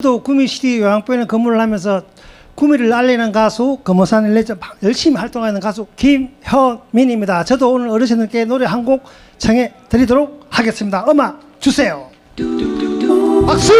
또 구미시티 요양병원에 근무를 하면서 구미를 알리는 가수, 금호산을 열심히 활동하는 가수 김현민입니다. 저도 오늘 어르신들께 노래 한 곡 청해 드리도록 하겠습니다. 음악 주세요. 박수!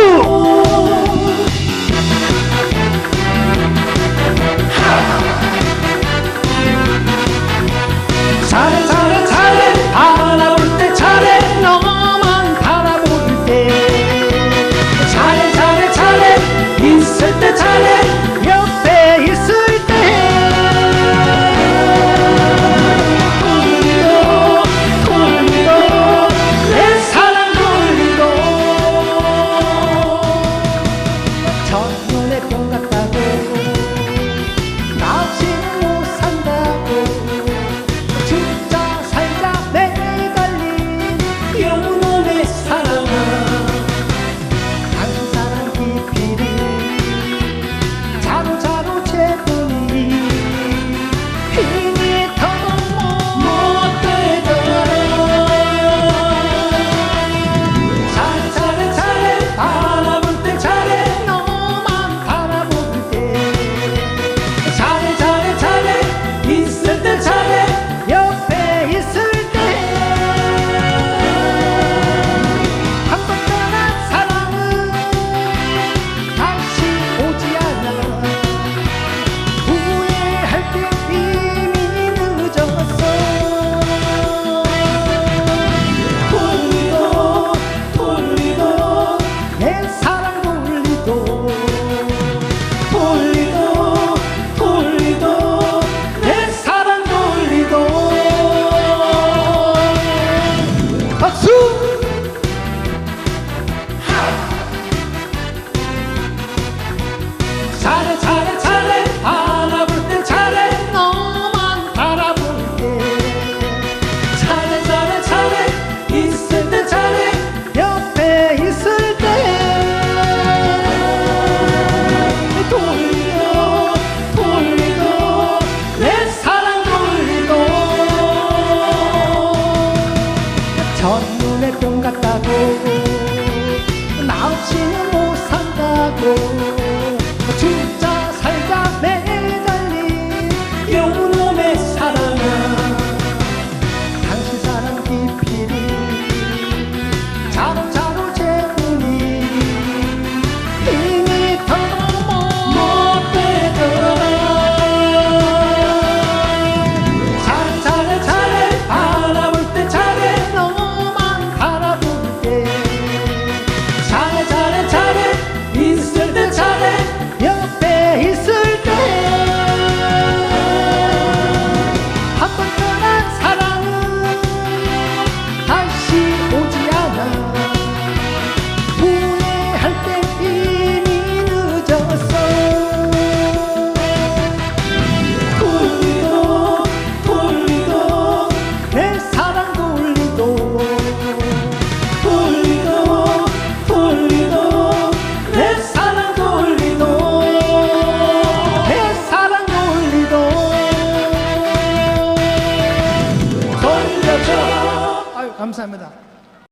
눈에 똥 같다고. 나 없이는 못 산다고. 감사합니다.